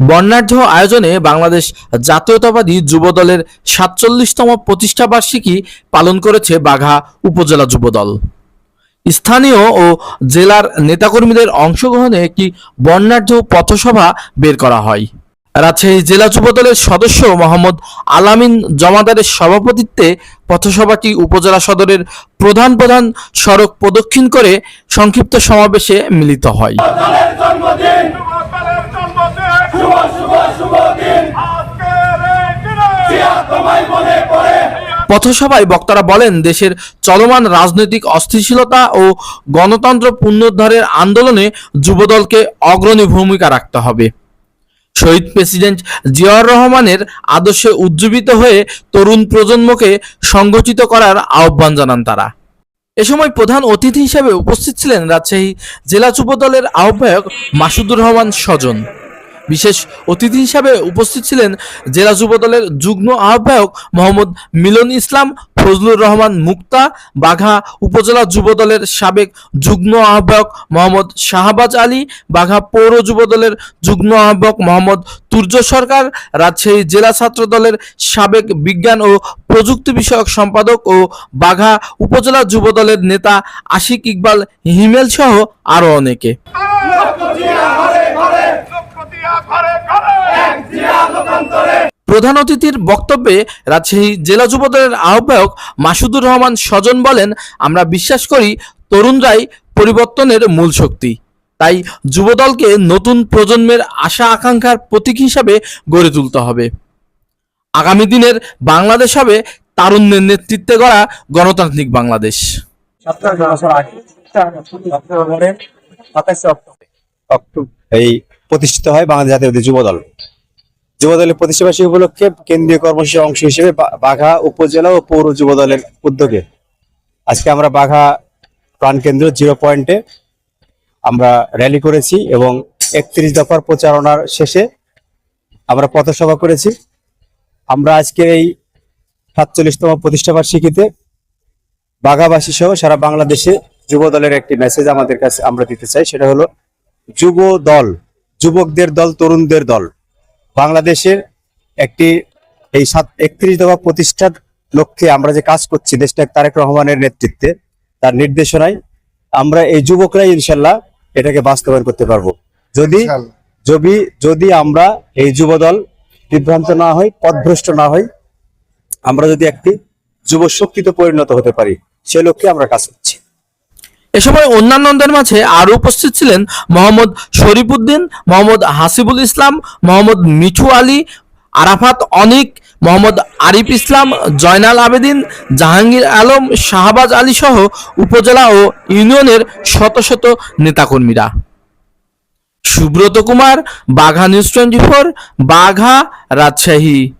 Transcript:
বর্ণাঢ্য আয়োজনে বাংলাদেশ জাতীয়তাবাদী যুবদলের সাতচল্লিশতম প্রতিষ্ঠা বার্ষিকী পালন করেছে বাঘা উপজেলা যুবদল। স্থানীয় ও জেলার নেতাকর্মীদের অংশগ্রহণে একটি বর্ণাঢ্য পথসভা বের করা হয়। রাজশাহী জেলা যুবদলের সদস্য মোহাম্মদ আলামিন জমাদারের সভাপতিত্বে পথসভাটি উপজেলা সদরের প্রধান প্রধান সড়ক প্রদক্ষিণ করে সংক্ষিপ্ত সমাবেশে মিলিত হয়। পথসভায় বক্তারা বলেন দেশের চলমান রাজনৈতিক অস্থিতিশীলতা ও গণতন্ত্র পুনরুদ্ধারের আন্দোলনে যুবদলকে অগ্রণী ভূমিকা রাখতে হবে। শহীদ প্রেসিডেন্ট জিয়াউর রহমানের আদর্শে উজ্জীবিত হয়ে তরুণ প্রজন্মকে সংগঠিত করার আহ্বান জানান তারা। এ সময় প্রধান অতিথি হিসেবে উপস্থিত ছিলেন রাজশাহী জেলা যুবদলের আহ্বায়ক মাসুদুর রহমান স্বজন। বিশেষ অতিথি হিসাবে উপস্থিত ছিলেন জেলা যুবদলের যুগ্ম আহ্বায়ক মোহাম্মদ মিলন ইসলাম ফজলুর রহমান মুক্তা, বাঘা উপজেলা যুবদলের সাবেক যুগ্ম আহ্বায়ক মোহাম্মদ শাহবাজ আলী, বাঘা পৌর যুবদলের যুগ্ম আহ্বায়ক মোহাম্মদ তুর্য সরকার, রাজশাহী জেলা ছাত্র দলের সাবেক বিজ্ঞান ও প্রযুক্তি বিষয়ক সম্পাদক ও বাঘা উপজেলা যুবদলের নেতা আশিক ইকবাল হিমেল সহ আরও অনেকে। প্রধান অতিথির বক্তব্যে রাজশাহী জেলা যুবদলের আহ্বায়ক মাসুদুর রহমান স্বজন বলেন আমরা বিশ্বাস করি তরুণরাই পরিবর্তনের মূল শক্তি। তাই যুবদলকে নতুন প্রজন্মের আশা আকাঙ্ক্ষার প্রতীক হিসাবে গড়ে তুলতে হবে। আগামী দিনের বাংলাদেশ হবে তারুণ্যের নেতৃত্বে গড়া গণতান্ত্রিক বাংলাদেশ। এই প্রতিষ্ঠিত হয় বাংলাদেশ জাতীয় যুব দল। যুব প্রতিষ্ঠাবাসী উপলক্ষে কেন্দ্রীয় কর্মসূচির অংশ হিসেবে বাঘা উপজেলা ও পৌর যুবদলের উদ্যোগে আজকে আমরা বাঘা প্রাণকেন্দ্র জিরো পয়েন্টে আমরা র্যালি করেছি এবং একত্রিশ দফার প্রচারণার শেষে আমরা পথসভা করেছি। আমরা আজকে এই সাতচল্লিশতম প্রতিষ্ঠাবার্ষিকীতে বাঘাবাসী সহ সারা বাংলাদেশে যুব দলের একটি মেসেজ আমাদের কাছে আমরা দিতে চাই, সেটা হলো যুব দল যুবকদের দল, তরুণদের দল বাংলাদেশের একটি এই সাত একত্রিশ দফা প্রতিষ্ঠার লক্ষ্যে আমরা যে কাজ করছি দেশটা তারেক রহমানের নেতৃত্বে তার নির্দেশনায় আমরা এই যুবকরাই ইনশাল্লাহ এটাকে বাস্তবায়ন করতে পারব। যদি যদি যদি আমরা এই যুব দল বিভ্রান্ত না হই পথভ্রষ্ট না হই আমরা যদি একটি যুব শক্তিতে পরিণত হতে পারি সে লক্ষ্যে আমরা কাজ করছি। এ সময় অন্যান্যদের মাঝে আরও উপস্থিত ছিলেন মোহাম্মদ শরীফুদ্দিন, মোহাম্মদ হাসিবুল ইসলাম, মোহাম্মদ মিঠু আলী, আরাফাত অনিক, মোহাম্মদ আরিফ ইসলাম, জয়নাল আবেদিন, জাহাঙ্গীর আলম, শাহবাজ আলী সহ উপজেলা ও ইউনিয়নের শত শত নেতাকর্মীরা। Subrata Kumar, Bagha news twenty four, Bagha Rajshahi.